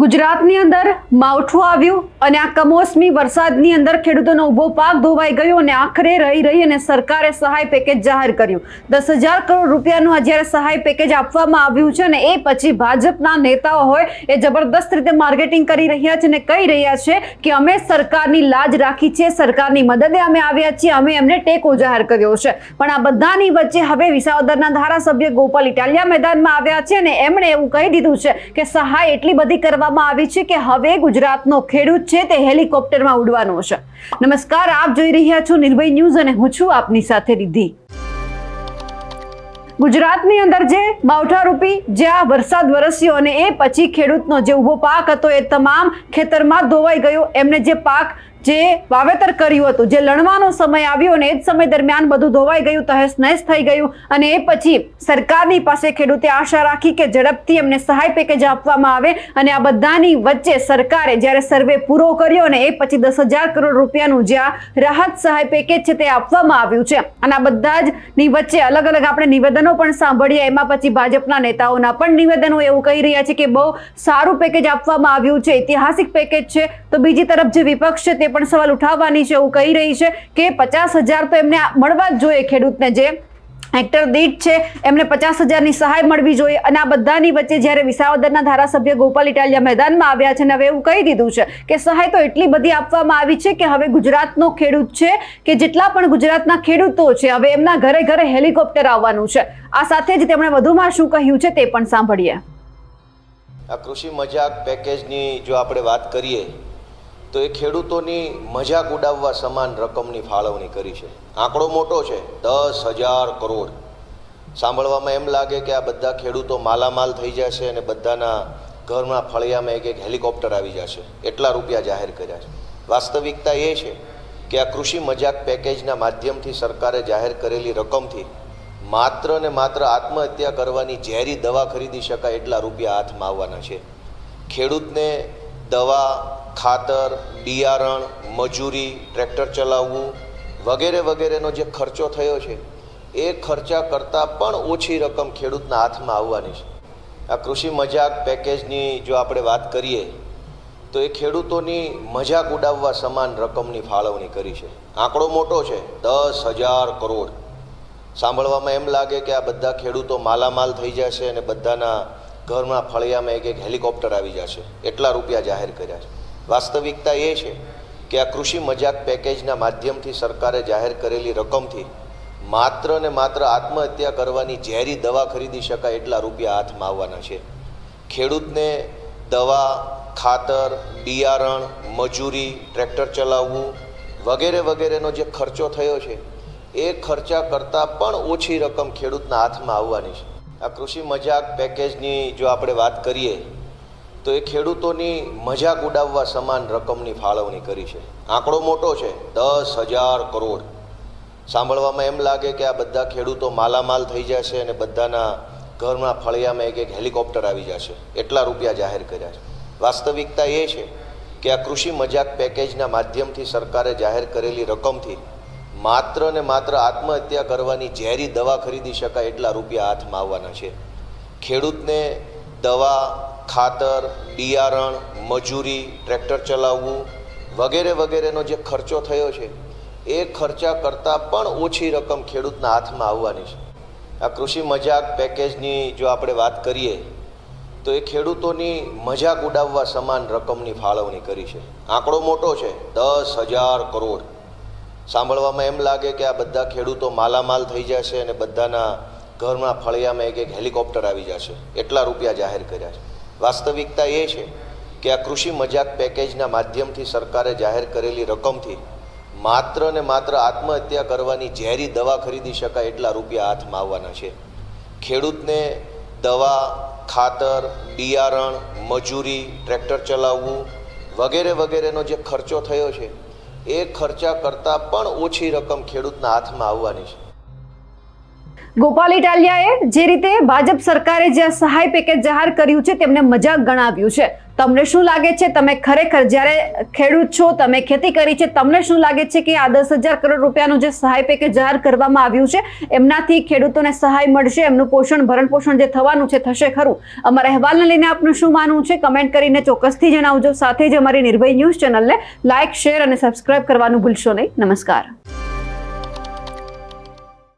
ગુજરાતની અંદર માવઠું આવ્યું અને આ કમોસમી વરસાદની અંદર ખેડૂતોનો ઊભો પાક ધોવાઈ ગયો અને આખરે રહી રહી અને સરકારે સહાય પેકેજ જાહેર કર્યું. દસ હજાર કરોડ રૂપિયાનું આ જ્યારે સહાય પેકેજ આપવામાં આવ્યું છે અને એ પછી ભાજપના નેતાઓ હોય એ જબરદસ્ત રીતે માર્કેટિંગ કરી રહ્યા છે અને કહી રહ્યા છે કે અમે સરકારની લાજ રાખી છે, સરકારની મદદે અમે આવ્યા છીએ, અમે એમને ટેકો જાહેર કર્યો છે. પણ આ બધાની વચ્ચે હવે વિસાવદરના ધારાસભ્ય ગોપાલ ઇટાલિયા મેદાનમાં આવ્યા છે અને એમણે એવું કહી દીધું છે કે સહાય એટલી બધી કરવામાં આવી છે કે હવે ગુજરાતનો ખેડૂત છે તે હેલિકોપ્ટરમાં ઉડવાનો છે. નમસ્કાર, આપ જોઈ રહ્યા છો નિર્ભય ન્યૂઝ અને હું છું આપની સાથે રિદ્ધિ. ગુજરાતની અંદર જે માવઠારૂપી જે આ વરસાદ વરસ્યો અને એ પછી ખેડૂતનો જે ઊભો પાક હતો એ તમામ ખેતરમાં ધોવાઈ ગયો. એમને જે પાક જે વાવેતર કર્યું હતું, જે લણવાનો સમય આવ્યો અને એ જ સમય દરમિયાન બધું ધોવાઈ ગયું, તહેસ નહેસ થઈ ગયું અને એ પછી સરકારની પાસે ખેડૂતે આશા રાખી કે ઝડપથી એમને સહાય પેકેજ આપવામાં આવે અને આ બધાની વચ્ચે સરકારે જ્યારે સર્વે પૂરો કર્યો અને એ પછી દસ હજાર કરોડ રૂપિયાનું જે રાહત સહાય પેકેજ છે તે આપવામાં આવ્યું છે. અને આ બધા જ ની વચ્ચે અલગ અલગ આપણે નિવેદનો પણ સાંભળ્યા એમાં પછી ભાજપના નેતાઓના પણ નિવેદનો એવું કહી રહ્યા છે કે બહુ સારું પેકેજ આપવામાં આવ્યું છે, ઐતિહાસિક પેકેજ છે. તો બીજી તરફ જે વિપક્ષ છે તે પણ સવાલ ઉઠાવવાની છે એવું કહી રહી છે કે પચાસ હજાર તો એમને મળવા જ જોઈએ ખેડૂતને જે હેક્ટર દીઠ છે, એમને પચાસ હજારની સહાય મળવી જોઈએ. અને આ બધાની વચ્ચે જ્યારે વિસાવદરના ધારાસભ્ય ગોપાલ ઇટાલિયા મેદાનમાં આવ્યા છે અને હવે એવું કહી દીધું છે કે સહાય તો એટલી બધી આપવામાં આવી છે કે હવે ગુજરાતનો ખેડૂત છે કે જેટલા પણ ગુજરાતના ખેડૂતો છે, હવે એમના ઘરે ઘરે હેલિકોપ્ટર આવવાનું છે. આ સાથે જ તેમણે વધુમાં શું કહ્યું છે તે પણ સાંભળીએ. આ કૃષિ મજાક પેકેજની જો આપણે વાત કરીએ તો એ ખેડૂતોની મજાક ઉડાવવા સમાન રકમની ફાળવણી કરી છે. આંકડો મોટો છે, દસ હજાર કરોડ. સાંભળવામાં એમ લાગે કે આ બધા ખેડૂતો માલામાલ થઈ જશે અને બધાના ઘરમાં ફળિયામાં એક એક હેલિકોપ્ટર આવી જશે. એટલા રૂપિયા જાહેર કર્યા છે. વાસ્તવિકતા એ છે કે આ કૃષિ મજાક પેકેજના માધ્યમથી સરકારે જાહેર કરેલી રકમથી માત્ર ને માત્ર આત્મહત્યા કરવાની ઝેરી દવા ખરીદી શકાય એટલા રૂપિયા હાથમાં આવવાના છે. ખેડૂતને દવા ખાતર, બિયારણ, મજૂરી, ટ્રેક્ટર ચલાવવું વગેરે વગેરેનો જે ખર્ચો થયો છે, એ ખર્ચા કરતાં પણ ઓછી રકમ ખેડૂતના હાથમાં આવવાની છે. આ કૃષિ મજાક પેકેજની જો આપણે વાત કરીએ, તો એ ખેડૂતોની મજાક ઉડાવવા સમાન રકમની ફાળવણી કરી છે. આંકડો મોટો છે, દસ હજાર કરોડ. સાંભળવામાં એમ લાગે કે આ બધા ખેડૂતો માલામાલ થઈ જશે અને બધાના ઘરમાં ફળિયામાં એક એક હેલિકોપ્ટર આવી જશે. એટલા રૂપિયા જાહેર કર્યા છે. વાસ્તવિકતા એ છે કે આ કૃષિ મજાક પેકેજના માધ્યમથી સરકારે જાહેર કરેલી રકમથી માત્ર ને માત્ર આત્મહત્યા કરવાની ઝેરી દવા ખરીદી શકાય એટલા રૂપિયા હાથમાં આવવાના છે. ખેડૂતને દવા, ખાતર, બિયારણ, મજૂરી, ટ્રેક્ટર ચલાવવું વગેરે વગેરેનો જે ખર્ચો થયો છે, એ ખર્ચા કરતાં પણ ઓછી રકમ ખેડૂતના હાથમાં આવવાની છે. આ કૃષિ મજાક પેકેજની જો આપણે વાત કરીએ તો એ ખેડૂતોની મજાક ઉડાવવા સમાન રકમની ફાળવણી કરી છે. આંકડો મોટો છે, દસ હજાર કરોડ. સાંભળવામાં એમ લાગે કે આ બધા ખેડૂતો માલામાલ થઈ જશે અને બધાના ઘરમાં ફળિયામાં એક એક હેલિકોપ્ટર આવી જશે. એટલા રૂપિયા જાહેર કર્યા છે. વાસ્તવિકતા એ છે કે આ કૃષિ મજાક પેકેજના માધ્યમથી સરકારે જાહેર કરેલી રકમથી માત્ર ને માત્ર આત્મહત્યા કરવાની ઝેરી દવા ખરીદી શકાય એટલા રૂપિયા હાથમાં આવવાના છે. ખેડૂતને દવા ખાતર, બિયારણ, મજૂરી, ટ્રેક્ટર ચલાવવું વગેરે વગેરેનો જે ખર્ચો થયો છે, એ ખર્ચા કરતાં પણ ઓછી રકમ ખેડૂતના હાથમાં આવવાની છે. આ કૃષિ મજાક પેકેજની જો આપણે વાત કરીએ, તો એ ખેડૂતોની મજાક ઉડાવવા સમાન રકમની ફાળવણી કરી છે. આંકડો મોટો છે, દસ હજાર કરોડ. સાંભળવામાં એમ લાગે કે આ બધા ખેડૂતો માલામાલ થઈ જશે અને બધાના ઘરમાં ફળિયામાં એક એક હેલિકોપ્ટર આવી જશે. એટલા રૂપિયા જાહેર કર્યા છે. વાસ્તવિકતા એ છે કે આ કૃષિ મજાક પેકેજના માધ્યમથી સરકારે જાહેર કરેલી રકમથી માત્ર ને માત્ર આત્મહત્યા કરવાની ઝેરી દવા ખરીદી શકાય એટલા રૂપિયા હાથમાં આવવાના છે. ખેડૂતને દવા, ખાતર, બિયારણ, મજૂરી, ટ્રેક્ટર ચલાવવું વગેરે વગેરેનો જે ખર્ચો થયો છે, એ ખર્ચા કરતાં પણ ઓછી રકમ ખેડૂતના હાથમાં આવવાની છે. ગોપાલ ઇટાલિયાએ જે રીતે ભાજપ સરકારે જે સહાય પેકેજ જાહેર કર્યું છે, તેમને મજાક ગણાવ્યું છે. તમને શું લાગે છે? તમે ખરેખર જ્યારે ખેડૂત છો, તમે ખેતી કરી છે, તમને શું લાગે છે કે આ દસ હજાર કરોડ રૂપિયાનું જે સહાય પેકેજ જાહેર કરવામાં આવ્યું છે, એમનાથી ખેડૂતોને સહાય મળશે, એમનું પોષણ, ભરણ પોષણ જે થવાનું છે, થશે ખરું. અમારા અહેવાલને લઈને આપનું શું માનવું છે? કમેન્ટ કરીને ચોક્કસથી જણાવજો. સાથે જ અમારી નિર્ભય ન્યૂઝ ચેનલને લાઇક શેર અને સબસ્ક્રાઇબ કરવાનું ભૂલશો નહીં. નમસ્કાર.